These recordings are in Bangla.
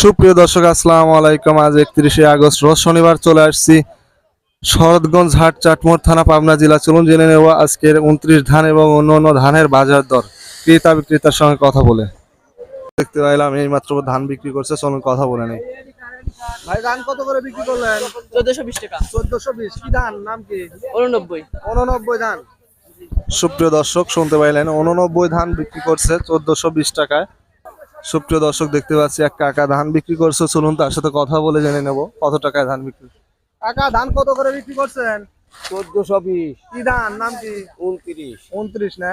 সুপ্রিয় দর্শক আসসালামু আলাইকুম। আজ একত্রিশে আগস্ট রোজ শনিবার চলে আসছি শরৎগঞ্জ হাট চাটমোড় থানা পাবনা জেলা। চলুন জেনে নেব আজকের উনত্রিশ ধান এবং অন্য অন্য ধানের বাজার দর। ক্রেতা বিক্রেতার সঙ্গে কথা বলে। দেখতে পাইলাম এই মাত্র ধান বিক্রি করছে চলুন কথা বলে নেই। ভাই ধান কত করে বিক্রি করলেন? চোদ্দশো বিশ টাকা। চোদ্দশো বিশ কি ধান? নাম কি? উননব্বই উননব্বই ধান। সুপ্রিয় দর্শক শুনতে পাইলেন উননব্বই ধান বিক্রি করছে চোদ্দশো বিশ টাকায়। সুপ্রিয় দর্শক দেখতে পাচ্ছি এক কাকা ধান বিক্রি করছে। চলুন তার সাথে কথা বলে জেনে নেব কত টাকায় ধান বিক্রি কাকা ধান কত করে বিক্রি করছেন? চোদ্দশো বিশ। কি ধান? নাম কি? উনত্রিশ। উনত্রিশ না?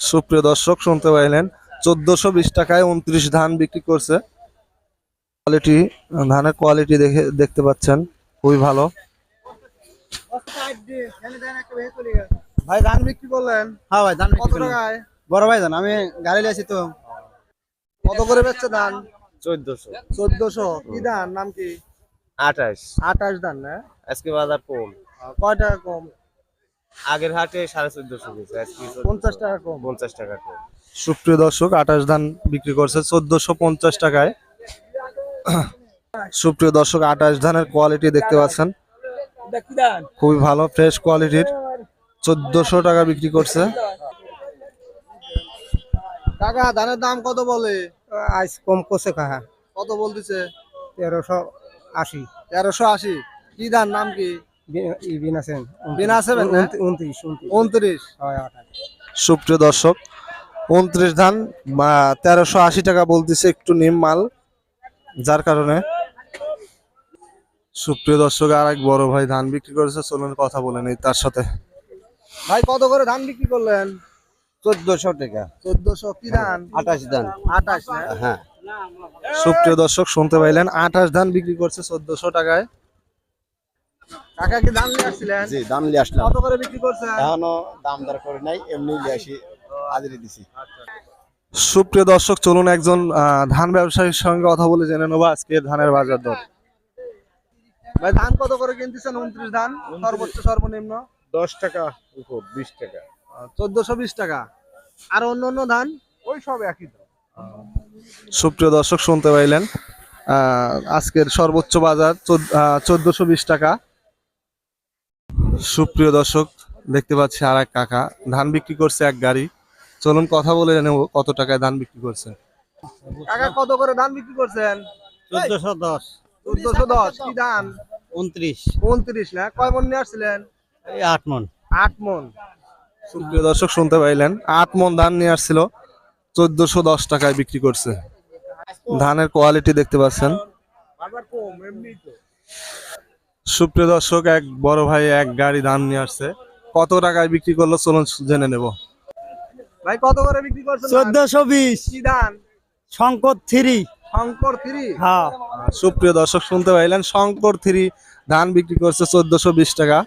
সুপ্রিয় দর্শক শুনতে পাইলেন চোদ্দশো বিশ টাকায় উনত্রিশ ধান বিক্রি করছে। কোয়ালিটি ধানের কোয়ালিটি দেখে দেখতে পাচ্ছেন খুবই ভালো। ভাই ধান বিক্রি করলেন? হ্যাঁ ভাই ধান কত টাকায়? বড় ভাই ধান আমি গাড়ি আছি তো। কত করে বেচছে ধান? চোদ্দশো। চোদ্দশো। কি ধান? নাম কি? আঠাশ। আঠাশ ধান না? আজকে বাজার কম। কয় টাকা কম? আগের হাটে সাড়ে চোদ্দশো পঞ্চাশ টাকা কম। পঞ্চাশ টাকা কম। সুপ্রিয় দর্শক আঠাশ ধান বিক্রি করছে চোদ্দশো পঞ্চাশ টাকায়। সুপ্রিয় দর্শক আঠাশ ধানের কোয়ালিটি দেখতে পাচ্ছেন। খুবই ভালো ফ্রেশ কোয়ালিটির চোদ্দশো টাকা বিক্রি করছে। কাকা ধানের দাম কত বলে? আজ কম করছে কাহা কত বলতেছে? তেরোশো আশি। তেরোশো আশি। কি ধান নাম কি? সুপ্রিয় দর্শক উনত্রিশ ধান তেরোশো আশি টাকা বলতেছে একটু নিম মাল যার কারণে। সুপ্রিয় দর্শক আর এক বড় ভাই ধান বিক্রি করেছে চলুন কথা বলে নেই তার সাথে। ভাই কত করে ধান বিক্রি করলেন? চোদ্দশো টাকা। চোদ্দশো কি ধান? আঠাশ ধান। আঠাশ হ্যাঁ। সুপ্রিয় দর্শক শুনতে পাইলেন আঠাশ ধান বিক্রি করছে চোদ্দশো টাকায়। কাকা কি ধান নিয়ে আসছিলেন? জি দাম নিয়ে আসলাম। কত করে বিক্রি করছেন? এখনও দাম দর করে নাই এমনি নিয়ে আসি হাজিরে দিছি। সুপ্রিয় দর্শক চলুন একজন আহ, ধান ব্যবসায়ীর সঙ্গে কথা বলে জেনে নেব আজকে ধানের বাজার দর। ভাই ধান কত করে কিনতেছেন? উনত্রিশ ধান সর্বোচ্চ সর্বনিম্ন? দশ টাকা উপর বিশ টাকা। চোদ্দশো বিশ টাকা। আর অন্য অন্য ধান? ওই সব একই দাম। সুপ্রিয় দর্শক শুনতে পাইলেন আহ, আজকের সর্বোচ্চ বাজার চোদ্দশো বিশ টাকা। সুপ্রিয় দর্শক দেখতে পাচ্ছি আর এক কাকা ধান বিক্রি করছে এক গাড়ি। চলুন কথা বলে নেব কত টাকায় ধান বিক্রি করছে। কাকা কত করে ধান বিক্রি করছেন? চোদ্দশো দশ। চোদ্দশো দশ কি ধান? উনত্রিশ। উনত্রিশ না? কয় মন নিয়ে আসছিলেন? এই আট মন। আট মন। সুপ্রিয় দর্শক শুনতে পাইলেন আট মন ধান নিয়ে আসছিল চোদ্দশো দশ টাকায় বিক্রি করছে। ধানের কোয়ালিটি দেখতে পাচ্ছেন। সুপ্রিয় দর্শক এক বড় ভাই এক গাড়ি ধান নিয়ে আসছে। কত টাকায় বিক্রি করল চলুন জেনে নেব। ভাই কত করে বিক্রি করছেন? ধান? চোদ্দশো বিশ। ধান? শঙ্কর থ্রি। শঙ্কর থ্রি? হ্যাঁ। সুপ্রিয় দর্শক শুনতে পাইলেন শঙ্কর থ্রি ধান বিক্রি করছে চোদ্দশো বিশ টাকা।